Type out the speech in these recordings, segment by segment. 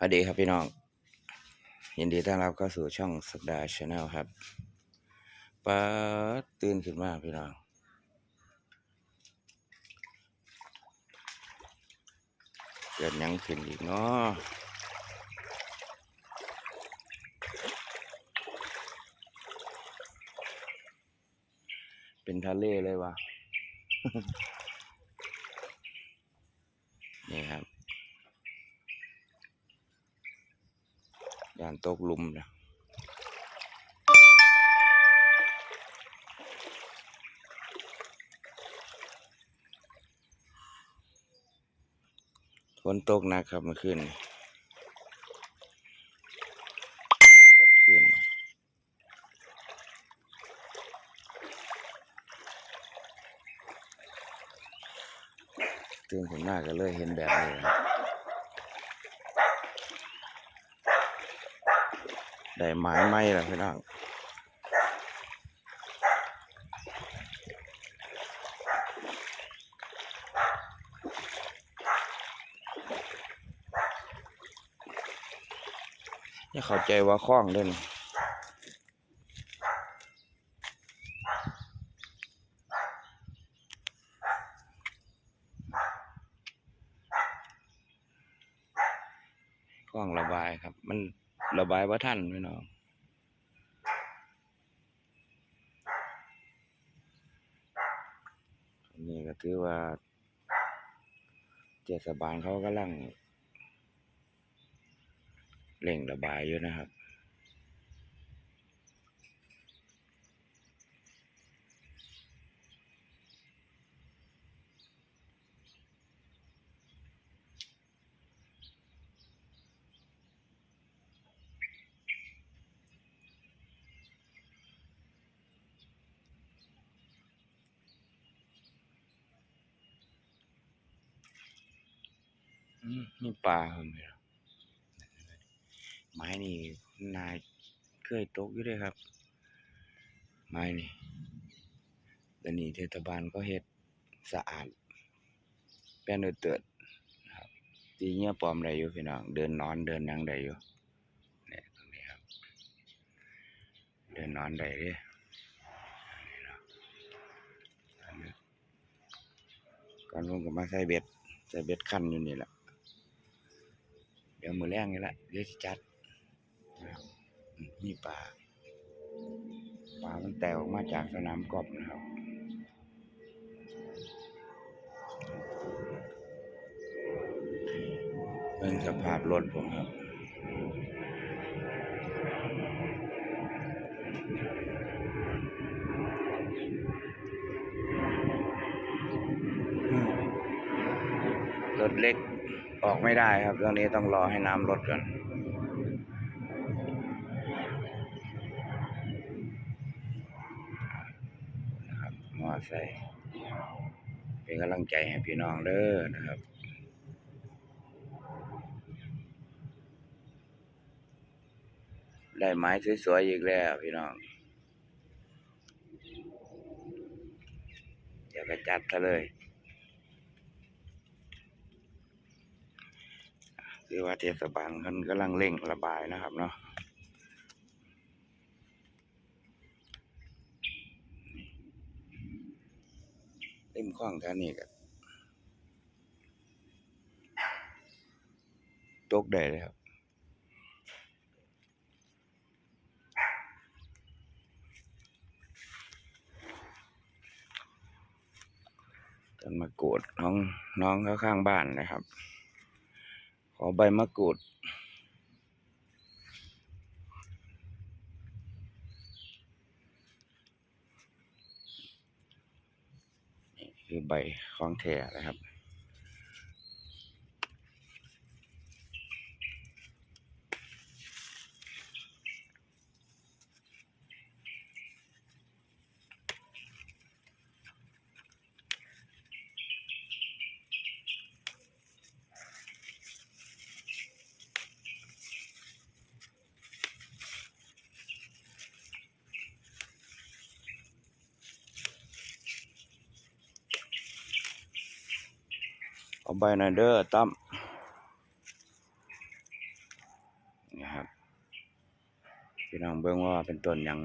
สวัสดีครับพี่น้อง ยินดีต้อนรับเข้าสู่ช่องสักดาชาแนลครับป้าตื่นขึ้นมาพี่น้อง เกิดยังขึ้นอีกเนาะเป็นทะเลเลยวะนี่ครับ ยานตกลุมนะฝนตกหนักครับเมื่อคืนนี้ตกเมื่อนตื่นขึ้นมาก็เลยเห็นแบบนี้ครับ ได้ไม้ไหมล่ะพี่น้องอย่าเข้าใจว่าคล้องเล่นคล้องระบายครับ มัน ระบายว่าท่านพี่น้องนี่ก็ถือว่าเทศบาลเขากำลังเร่งระบายอยู่นะครับ อืมมีปลาครับพี่น้องไม้นี่นายเคยตกอยู่ด้วยครับ ไม้นี่ตอนนี้เทศบาลก็เฮ็ดสะอาดแป้นเตือดครับตีเงี้ยปลอมได้อยู่พี่น้องเดินนอนเดินยังได้อยู่เนี่ยตรงนี้ครับ เดินนอนได้เด้นี่เนาะอันนี้ก่อนลงก็มาใส่เบ็ดใส่เบ็ดคันอยู่นี่แหละ เดี๋ยวมือแรงนี่แหละเดี๋ยวจัดนะครับนี่ปลาปลามันแตกออกมาจากสนามกอล์ฟนะครับเป็นสภาพรถผมครับรถเล็ก ออกไม่ได้ครับตรงนี้ต้องรอให้น้ำลดก่อนนะครับมอไซค์เป็นกำลังใจให้พี่น้องเด้อนะครับได้ไม้สวยๆอีกแล้วพี่น้อง เดี๋ยวก็จัดซะเลย คือว่าเทศบาลเขากำลังเร่งระบายนะครับเนาะเล่มข้องแท่นี้ก็ตกได้เลยครับต้นมะกรูดน้องน้องเขาข้างบ้านนะครับ ขอใบมะกรูด นี่คือใบของแท้นะครับ ใบหน่อเด้อตั้มนะครับพี่น้องเบิ่งว่าเป็นต้นยัง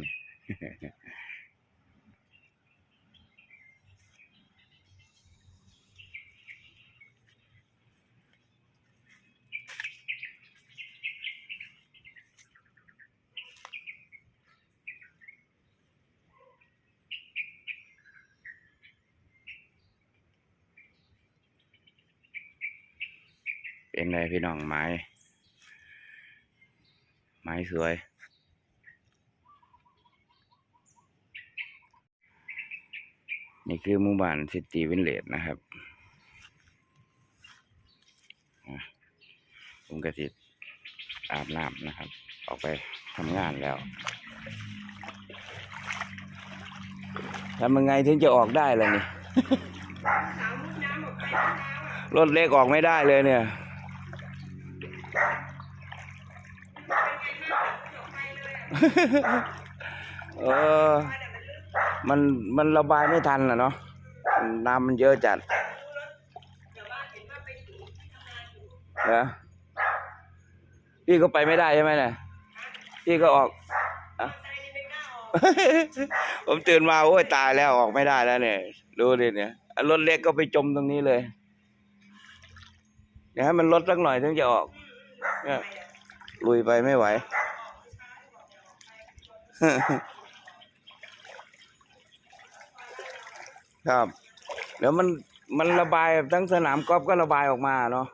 เป็นไงพี่น้องไม้ ไม้สวย นี่คือหมู่บ้านซิตี้วินเลจนะครับอะผมก็สิอาบน้ำนะครับ ออกไปทำงานแล้วทำยังไงถึงจะออกได้ล่ะนี่รถเล็กออกไม่ได้เลยเนี่ย เออ มันมันระบายไม่ทันอะเนาะน้ำมันเยอะจัดนะพี่ก็ไปไม่ได้ใช่ไหมเนี่ยพี่ก็ออกอะผมตื่นมาโอ้ยตายแล้วออกไม่ได้แล้วเนี่ยดูดิเนี่ยอะรถเล็กก็ไปจมตรงนี้เลยเดี๋ยวให้มันลดสักหน่อยถึงจะออกเนี่ยลุยไปไม่ไหว ครับเดี๋ยวมันมันระบายทั้งสนามกอล์ฟก็ระบายออกมาเนาะ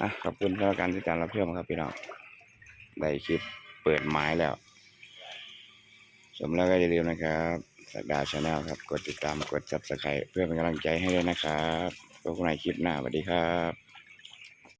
อะขอบคุณสำหรับการติดตามรับชมครับพี่น้องได้คลิปเปิดไม้แล้วชมแล้วก็อย่าลืมนะครับสักดาวชาแนลครับ กดติดตามกด subscribe เพื่อเป็นกำลังใจให้ด้วยนะครับพบกันใหม่คลิปหน้าสวัสดีครับ